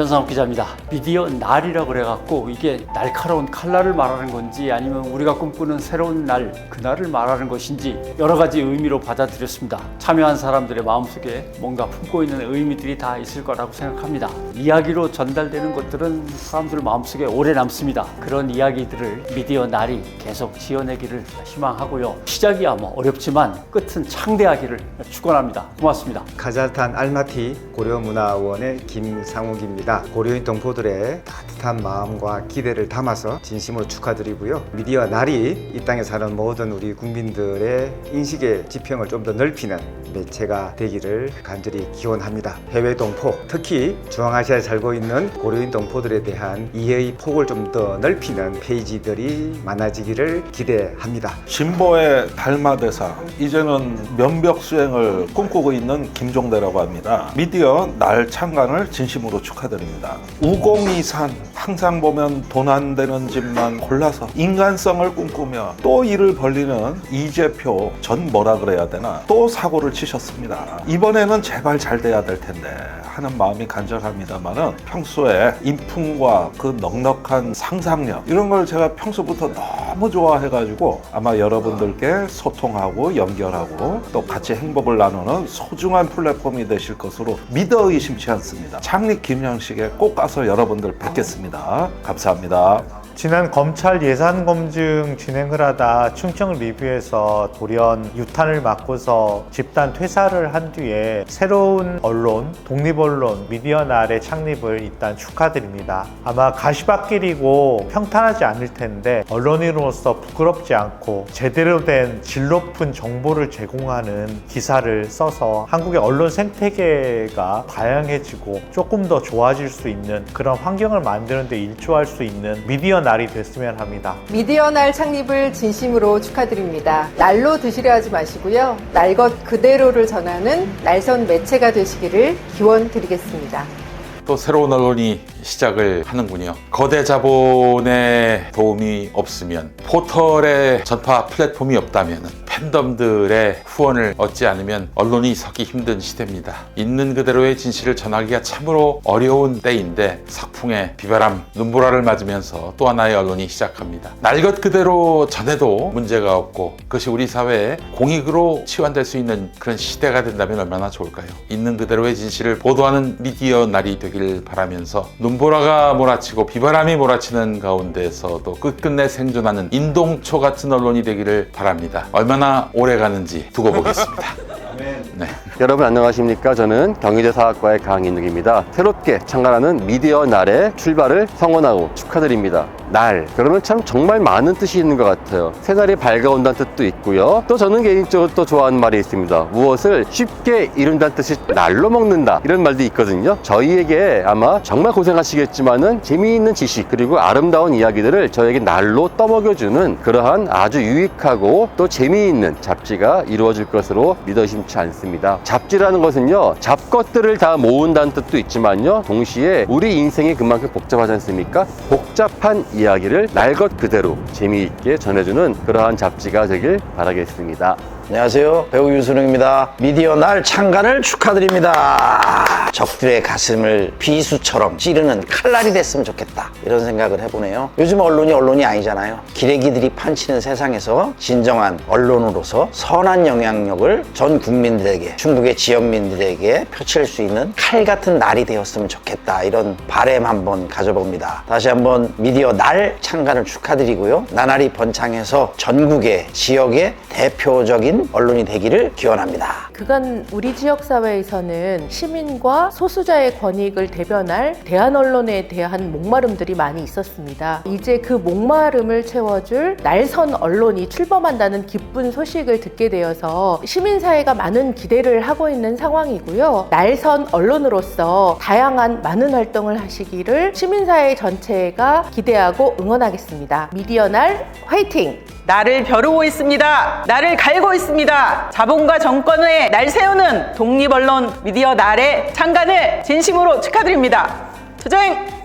변상욱 기자입니다. 미디어 날이라고 그래갖고 이게 날카로운 칼날을 말하는 건지 아니면 우리가 꿈꾸는 새로운 날, 그날을 말하는 것인지 여러 가지 의미로 받아들였습니다. 참여한 사람들의 마음속에 뭔가 품고 있는 의미들이 다 있을 거라고 생각합니다. 이야기로 전달되는 것들은 사람들 마음속에 오래 남습니다. 그런 이야기들을 미디어 날이 계속 지어내기를 희망하고요. 시작이야 뭐 어렵지만 끝은 창대하기를 축원합니다. 고맙습니다. 카자흐스탄 알마티 고려문화원의 김상욱입니다. 고려인 동포들의 따뜻한 마음과 기대를 담아서 진심으로 축하드리고요. 미디어 날이 이 땅에 사는 모든 우리 국민들의 인식의 지평을 좀 더 넓히는 매체가 되기를 간절히 기원합니다. 해외 동포, 특히 중앙아시아에 살고 있는 고려인 동포들에 대한 이해의 폭을 좀 더 넓히는 페이지들이 많아지기를 기대합니다. 진보의 달마대사 이제는 면벽 수행을 꿈꾸고 있는 김종대라고 합니다. 미디어 날 창간을 진심으로 축하드립니다. 우공이산 항상 보면 돈 안 되는 집만 골라서 인간성을 꿈꾸며 또 일을 벌리는 이재표 전 뭐라 그래야 되나 또 사고를 치셨습니다. 이번에는 제발 잘 돼야 될 텐데 하는 마음이 간절합니다만은 평소에 인품과 그 넉넉한 상상력 이런 걸 제가 평소부터 너무 좋아해가지고 아마 여러분들께 소통하고 연결하고 또 같이 행복을 나누는 소중한 플랫폼이 되실 것으로 믿어 의심치 않습니다. 창립 기념 식에 꼭 가서 여러분들 뵙겠습니다. 감사합니다. 지난 검찰 예산 검증 진행을 하다 충청을 리뷰해서 돌연 유탄을 맞고서 집단 퇴사를 한 뒤에 새로운 언론, 독립언론, 미디어 날의 창립을 일단 축하드립니다. 아마 가시밭길이고 평탄하지 않을 텐데 언론인으로서 부끄럽지 않고 제대로 된 질 높은 정보를 제공하는 기사를 써서 한국의 언론 생태계가 다양해지고 조금 더 좋아질 수 있는 그런 환경을 만드는 데 일조할 수 있는 미디어 날이 됐으면 합니다. 미디어 날 창립을 진심으로 축하드립니다. 날로 드시려 하지 마시고요. 날 것 그대로를 전하는 날선 매체가 되시기를 기원 드리겠습니다. 또 새로운 언론이 시작을 하는군요. 거대 자본의 도움이 없으면 포털의 전파 플랫폼이 없다면 팬덤들의 후원을 얻지 않으면 언론이 서기 힘든 시대입니다. 있는 그대로의 진실을 전하기가 참으로 어려운 때인데 sak풍의 비바람, 눈보라를 맞으면서 또 하나의 언론이 시작합니다. 날 것 그대로 전해도 문제가 없고 그것이 우리 사회의 공익으로 치환될 수 있는 그런 시대가 된다면 얼마나 좋을까요? 있는 그대로의 진실을 보도하는 미디어 날이 되길 바라면서 눈보라가 몰아치고 비바람이 몰아치는 가운데서도 끝끝내 생존하는 인동초 같은 언론이 되기를 바랍니다. 얼마나 오래 가는지 두고 보겠습니다. 네. 여러분 안녕하십니까 저는 경희대 사학과의 강인욱입니다 새롭게 창간하는 미디어 날의 출발을 성원하고 축하드립니다 날. 그러면 참 정말 많은 뜻이 있는 것 같아요. 새날이 밝아온다는 뜻도 있고요. 또 저는 개인적으로 또 좋아하는 말이 있습니다. 무엇을 쉽게 이룬다는 뜻이 날로 먹는다. 이런 말도 있거든요. 저희에게 아마 정말 고생하시겠지만은 재미있는 지식 그리고 아름다운 이야기들을 저에게 날로 떠먹여주는 그러한 아주 유익하고 또 재미있는 잡지가 이루어질 것으로 믿어 심치 않습니다. 잡지라는 것은요, 잡것들을 다 모은다는 뜻도 있지만요, 동시에 우리 인생이 그만큼 복잡하지 않습니까? 복잡한 이야기를 날 것 그대로 재미있게 전해주는 그러한 잡지가 되길 바라겠습니다. 안녕하세요. 배우 유수능입니다. 미디어 날 창간을 축하드립니다. 적들의 가슴을 비수처럼 찌르는 칼날이 됐으면 좋겠다. 이런 생각을 해보네요. 요즘 언론이 언론이 아니잖아요. 기레기들이 판치는 세상에서 진정한 언론으로서 선한 영향력을 전 국민들에게, 충북의 지역민들에게 펼칠 수 있는 칼 같은 날이 되었으면 좋겠다. 이런 바램 한번 가져봅니다. 다시 한번 미디어 날 창간을 축하드리고요. 나날이 번창해서 전국의 지역의 대표적인 언론이 되기를 기원합니다. 그간 우리 지역 사회에서는 시민과 소수자의 권익을 대변할 대한 언론에 대한 목마름들이 많이 있었습니다. 이제 그 목마름을 채워줄 날선 언론이 출범한다는 기쁜 소식을 듣게 되어서 시민사회가 많은 기대를 하고 있는 상황이고요. 날선 언론으로서 다양한 많은 활동을 하시기를 시민사회 전체가 기대하고 응원하겠습니다. 미디어 날 화이팅! 나를 벼르고 있습니다. 나를 갈고 있습니다. 자본과 정권의 날 세우는 독립언론 미디어 날의 창간을 진심으로 축하드립니다. 투쟁!